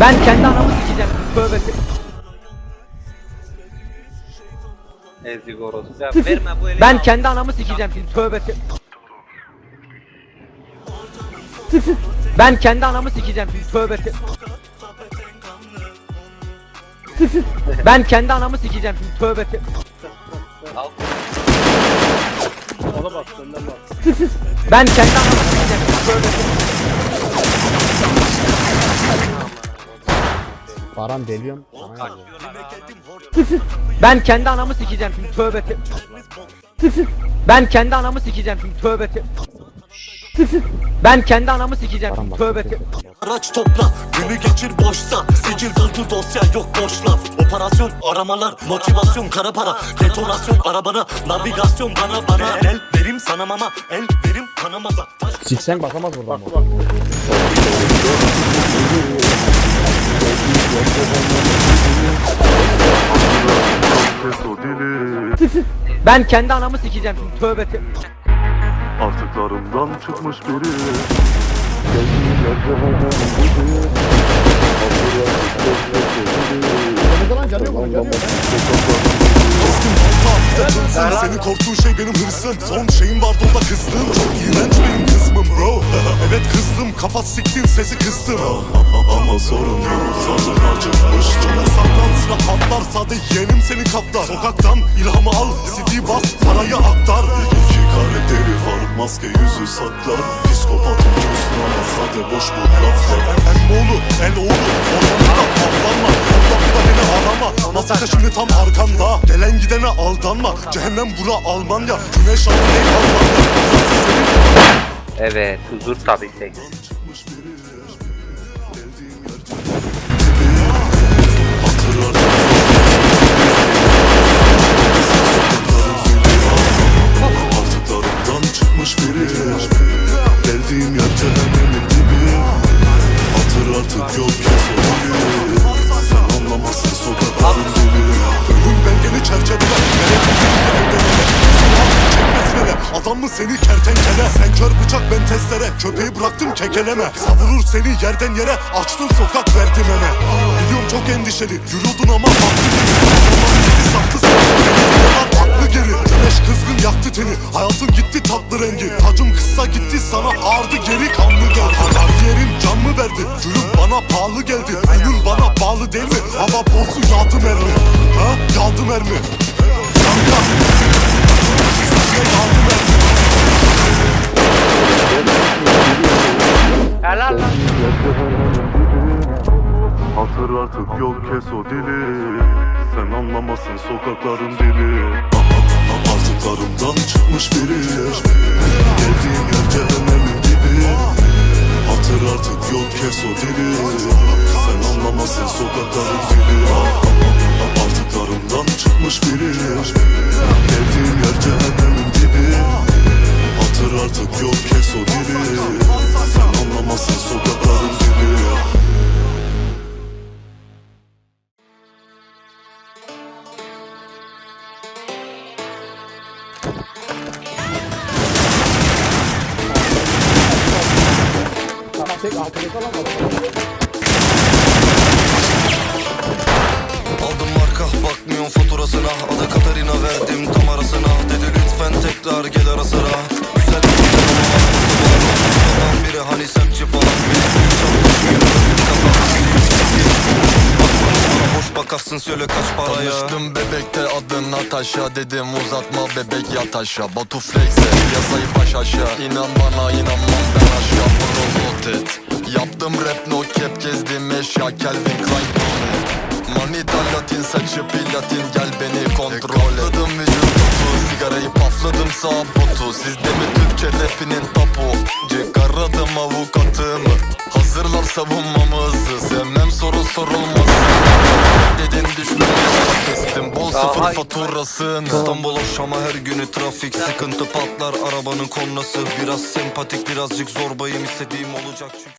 Ben kendi anamı sikeceğim. Tövbe. Ezik orospu. Ya verme bu eli. Ben kendi anamı sikeceğim şimdi. Tövbe. Ben kendi anamı sikeceğim şimdi. Tövbe. Ben kendi anamı sikeceğim şimdi. Tövbe. Al. Ona bak önden bak. Ben kendi anamı sikeceğim Baran deliyorum. Ben kendi anamı sikeceğim şimdi. Tövbe. Ben kendi anamı sikeceğim şimdi. Tövbe. Ben kendi anamı sikeceğim şimdi. bak. Tövbe. Araç topla, günü geçir boşsa Sicil doldu dosya yok boş laf Operasyon, aramalar, motivasyon, kara para Detonasyon, arabana, navigasyon bana bana El verim sana mama, el verim kanamada Siksen bakamaz buradan bu. Bak. Ben kendi anamı sikeceğim şimdi. Tövbe. Artıklarımdan çıkmış biri Canı lan canı yok canı yok. Senin korktuğun şey benim hırsım. Son şeyim vardı o da kızdığım Çok iğrenç benim kısmım bro. Evet kızdım. Kafa siktin sesi kıstım. Ama sorun yok. Sadece acıkmış Canı saklan silah patlar sade yeğenim seni kaplar. Sokaktan ilhamı al. CD bas parayı aktar. İki karakteri var. Maske yüzü saklar. Ama sade boş bu laflar El oğlu el oğlu Ormanında avlanma Orada burada beni arama Masaka şimdi tam arkanda? Gelen gidene aldanma. Cehennem bura Almanya. Güneş altı değil Almanya Evet huzur tabii ki. Seni kertenkele Sen kör bıçak ben testere. Köpeği bıraktım kekeleme. Savurur seni yerden yere Açtın sokak verdim ele Biliyorum çok endişeli Yürüyordun ama gibi sattı diyorlar haklı geri. Güneş kızgın yaktı teni. Hayatın gitti tatlı rengi. Tacım kısa gitti sana ağırdı geri kanlı geldi. Kariyerim can mı verdi. Gülüm bana pahalı geldi. Ömür bana bağlı değil mi? Hava bozu yağdı mermi. Ha? Yağdı mermi artık yok kes o dili. Sen anlamazsın sokakların dili. Artıklarımdan çıkmış biri. Geldiğim yer cehennemin dibi Hatır artık yok kes o dili. Sen anlamazsın sokakların dili. Artıklarımdan çıkmış biri. Geldiğim yer cehennemin dibi Hatır artık yok kes o dili. Sen anlamazsın sokakların dili tek var. Aldım marka bakmıyorum faturasına. Adı Katarina verdim tam arasına. Dedi lütfen tekrar gel ara sıra. Güzel bir Adam biri. Hani semtçi falan bakarsın söyle kaç paraya. Tanıştım bebekte adın Natasha. Dedim uzatma bebek yat aşağı Batu Flex'e yazayı baş aşağı. İnan bana inanmam ben aşağı. Bunu not et Yaptım rap no cap gezdim eşya Calvin Klein. Manita latin saçı platin gel beni kontrol et. Katladım vücut topu sigarayı pafladım sağ botu Sizde mi Türkçe rapinin tapu? Çıkarladım avukatımı. Hazırlar savunmamızı. Sevmem soru sorulması. Dedin düşmem kestim. Bol sıfır Daha- faturasını. İstanbul Şam'a her günü trafik Sıkıntı patlar. Arabanın kornası Biraz sempatik birazcık zorbayım. İstediğim olacak çünkü